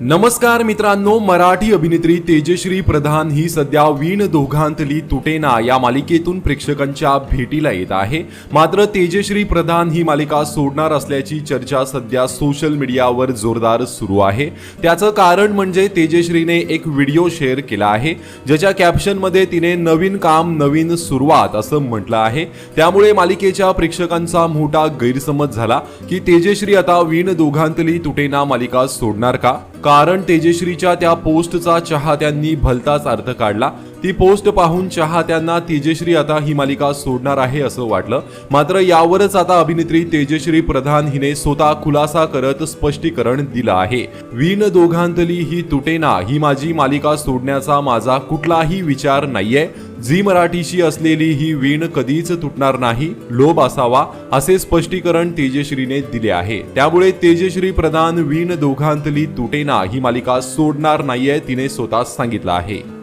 नमस्कार मित्रांनो मराठी अभिनेत्री तेजश्री प्रधान ही सध्या वीण दोघांतली तुटेना या मालिकेतून प्रेक्षकांच्या भेटीला येत आहे. मात्र तेजश्री प्रधान ही मालिका सोडणार असल्याची चर्चा सध्या सोशल मीडियावर जोरदार सुरू आहे. त्याचं कारण म्हणजे तेजश्रीने एक व्हिडिओ शेअर केला आहे ज्याच्या कॅप्शनमध्ये तिने नवीन काम नवीन सुरुवात असं म्हटलं आहे. त्यामुळे मालिकेच्या प्रेक्षकांचा मोठा गैरसमज झाला की तेजश्री आता वीण दोघांतली तुटेना मालिका सोडणार का? कारण तेजश्रीच्या त्या पोस्टचा चाहत्यांनी भलताच अर्थ काढला. ती पोस्ट पाहून चाहत्यांना तेजश्री आता ही मालिका सोडणार आहे असं वाटलं. मात्र यावरच आता अभिनेत्री तेजश्री प्रधान हिने स्वतः खुलासा करत स्पष्टीकरण दिलं आहे. वीण दोघांतली ही तुटेना ही माझी मालिका सोडण्याचा माझा कुठलाही विचार नाहीये. झी मराठीशी असलेली ही वीण कधीच तुटणार नाही लोभ असावा असे स्पष्टीकरण तेजश्रीने दिले आहे. त्यामुळे तेजश्री प्रधान वीण दोघांतली तुटेना ही मालिका सोडणार नाहीये तिने स्वतः सांगितलं आहे.